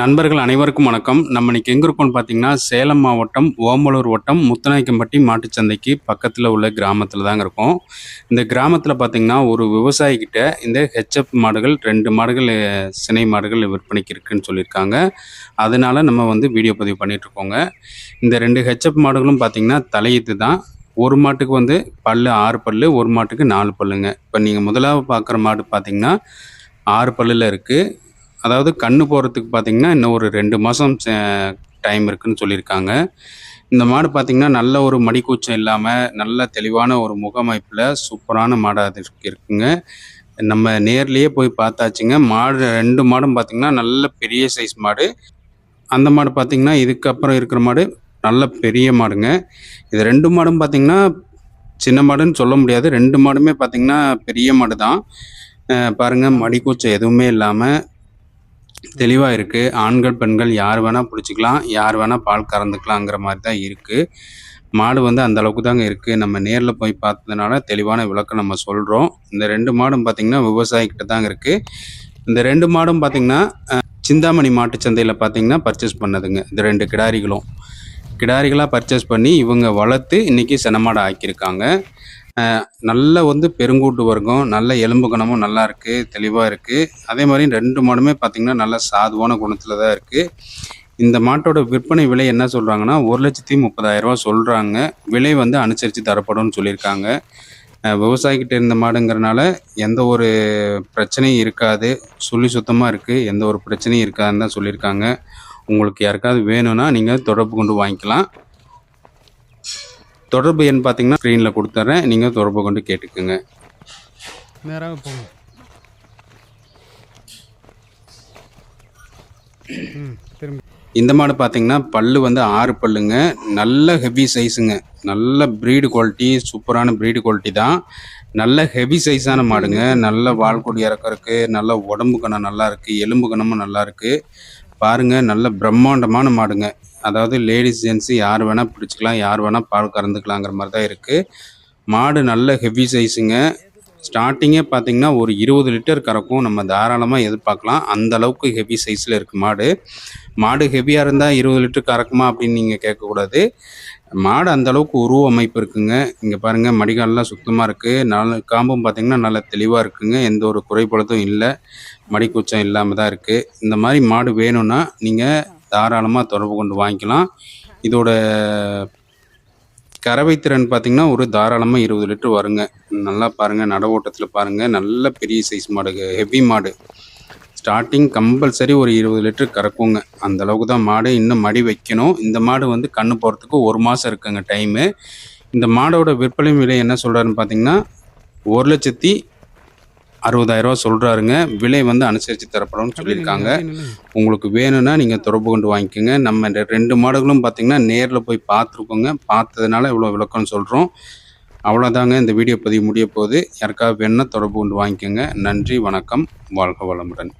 நண்பர்கள் அனைவருக்கும் வணக்கம். நம்ம இன்னைக்கு எங்கே இருக்கோம்னு பார்த்தீங்கன்னா சேலம் மாவட்டம் ஓமலூர் வட்டம் முத்தநாயக்கம்பட்டி மாட்டுச்சந்தைக்கு பக்கத்தில் உள்ள கிராமத்தில் தாங்க இருக்கோம். இந்த கிராமத்தில் பார்த்தீங்கன்னா ஒரு விவசாயிக்கிட்ட இந்த ஹெச்எப் மாடுகள் ரெண்டு மாடுகள் சினை மாடுகள் விற்பனைக்கு இருக்குன்னு சொல்லியிருக்காங்க. அதனால நம்ம வந்து வீடியோ பதிவு பண்ணிட்டு இருக்கோங்க. இந்த ரெண்டு ஹெச்எப் மாடுகளும் பார்த்தீங்கன்னா தலையீத்து தான். ஒரு மாட்டுக்கு வந்து பல்லு ஆறு பல்லு ஒரு மாட்டுக்கு நாலு பல்லுங்க. இப்போ நீங்கள் முதலாவது பார்க்குற மாடு பார்த்தீங்கன்னா ஆறு பல்லில் இருக்குது அதாவது கண்ணு போகிறதுக்கு பார்த்தீங்கன்னா இன்னும் ஒரு ரெண்டு மாதம் டைம் இருக்குன்னு சொல்லியிருக்காங்க. இந்த மாடு பார்த்தீங்கன்னா நல்ல ஒரு மடிக்கூச்சம் இல்லாமல் நல்ல தெளிவான ஒரு முகமைப்பில் சூப்பரான மாடாக இருக்கு- இருக்குங்க. நம்ம நேர்லேயே போய் பார்த்தாச்சுங்க. மாடு ரெண்டு மாடும் பார்த்திங்கன்னா நல்ல பெரிய சைஸ் மாடு. அந்த மாடு பார்த்திங்கன்னா இதுக்கப்புறம் இருக்கிற மாடு நல்ல பெரிய மாடுங்க. இது ரெண்டு மாடும் பார்த்திங்கன்னா சின்ன மாடுன்னு சொல்ல முடியாது. ரெண்டு மாடுமே பார்த்தீங்கன்னா பெரிய மாடு தான் பாருங்கள் மடிக்கூச்சம் எதுவுமே இல்லாமல் தெளிவாக இருக்குது ஆண்கள் பெண்கள் யார் வேணால் பிடிச்சிக்கலாம் யார் வேணால் பால் கறந்துக்கலாங்கிற மாதிரி தான் இருக்குது மாடு வந்து அந்த அளவுக்கு தாங்க இருக்குது நம்ம நேரில் போய் பார்த்ததுனால தெளிவான விளக்கம் நம்ம சொல்கிறோம் இந்த ரெண்டு மாடும் பார்த்திங்கன்னா விவசாயிக்கிட்ட தாங்க இருக்குது இந்த ரெண்டு மாடும் பார்த்திங்கன்னா சிந்தாமணி மாட்டு சந்தையில் பார்த்தீங்கன்னா பர்ச்சேஸ் பண்ணதுங்க. இந்த ரெண்டு கிடாரிகளும். கிடாரிகளாக பர்ச்சேஸ் பண்ணி இவங்க வளர்த்து இன்றைக்கி செனமாடை ஆக்கியிருக்காங்க. நல்ல வந்து பெருங்கூட்டு வர்க்கம் நல்ல எலும்பு குணமும் நல்லா இருக்குது தெளிவாக இருக்குது அதே மாதிரி ரெண்டு மாடுமே பார்த்திங்கன்னா நல்ல சாதுவான குணத்தில் தான் இருக்குது இந்த மாட்டோட விற்பனை விலை என்ன சொல்கிறாங்கன்னா ஒரு லட்சத்தி முப்பதாயிரம் ரூபா சொல்கிறாங்க விலை வந்து அனுசரித்து தரப்படும்னு சொல்லியிருக்காங்க. விவசாயிக்கிட்ட இருந்த மாடுங்கிறனால எந்த ஒரு பிரச்சனையும் இருக்காது. சொல்லி சுத்தமாக இருக்குது எந்த ஒரு பிரச்சனையும் இருக்காதுன்னு தான் சொல்லியிருக்காங்க. உங்களுக்கு யாருக்காவது வேணும்னா நீங்கள் தொடர்பு கொண்டு வாங்கிக்கலாம். தொடர்பு எண் பார்த்தீங்கன்னா ஸ்க்ரீனில் கொடுத்துட்றேன் நீங்கள் தொடர்பு கொண்டு கேட்டுக்கோங்க. நேராக போங்க. திரும்பி. இந்த மாடு பார்த்தீங்கன்னா பல்லு வந்து ஆறு பல்லுங்க. நல்ல ஹெவி சைஸுங்க நல்ல ப்ரீடு குவாலிட்டி சூப்பரான ப்ரீடு குவாலிட்டி தான். நல்ல ஹெவி சைஸான மாடுங்க. நல்ல வால்கொடி இறக்கறக்கு நல்ல உடம்பு கணம் நல்லா இருக்குது எலும்பு கணமும் நல்லா இருக்குது பாருங்க நல்ல பிரம்மாண்டமான மாடுங்க. அதாவது லேடிஸ் ஜென்ஸு யார் வேணால் பிடிச்சிக்கலாம் யார் வேணால் பால் கறந்துக்கலாங்கிற மாதிரி தான் இருக்குது மாடு நல்ல ஹெவி சைஸுங்க ஸ்டார்டிங்கே பார்த்தீங்கன்னா ஒரு இருபது லிட்டர் கறக்கும். நம்ம தாராளமாக எதிர்பார்க்கலாம். அந்த அளவுக்கு ஹெவி சைஸில் இருக்குது மாடு. மாடு ஹெவியாக இருந்தால் இருபது லிட்டர் கறக்குமா அப்படின்னு நீங்கள் கேட்கக்கூடாது. மாடு அந்த அளவுக்கு உருவ அமைப்பு இருக்குங்க. இங்கே பாருங்கள் மடிகாலெலாம் சுத்தமாக இருக்குது நாலு காம்பும் பார்த்தீங்கன்னா நல்லா தெளிவாக இருக்குங்க. எந்த ஒரு குறைபாடும் இல்லை. மடிக்கூச்சம் இல்லாமல் தான் இருக்குது இந்த மாதிரி மாடு வேணும்னா நீங்கள் தாராளமாக தொடர்பு கொண்டு வாங்கிக்கலாம். இதோட கறவை திறன் பார்த்திங்கன்னா ஒரு தாராளமாக இருபது லிட்டர் வருங்க. நல்லா பாருங்கள் நட ஓட்டத்தில் பாருங்கள் நல்ல பெரிய சைஸ் மாடு ஹெவி மாடு. ஸ்டார்டிங் கம்பல்சரி ஒரு இருபது லிட்டர் கறக்குங்க. அந்த அளவுக்கு தான் மாடு இன்னும் மடி வைக்கணும். இந்த மாடு வந்து கண்ணு போகிறதுக்கு ஒரு மாதம் இருக்குங்க டைமு இந்த மாடோட விற்பனை விலை என்ன சொல்கிறாருன்னு பார்த்தீங்கன்னா ஒரு லட்சத்தி அறுபதாயிரரூவா சொல்கிறாருங்க விலை வந்து அனுசரித்து தரப்படும்னு சொல்லியிருக்காங்க. உங்களுக்கு வேணும்னா நீங்கள் தொடர்பு கொண்டு வாங்கிக்கோங்க. நம்ம ரெண்டு மாடுகளும் பார்த்தீங்கன்னா நேரில் போய் பார்த்துருக்கோங்க பார்த்ததுனால இவ்வளோ விளக்கம்னு சொல்கிறோம் அவ்வளோதாங்க இந்த வீடியோ பதிவு முடிய போகுது. யாருக்காவது வேணும்னா தொடர்பு கொண்டு வாங்கிக்கோங்க. நன்றி வணக்கம். வாழ்க வளமுடன்.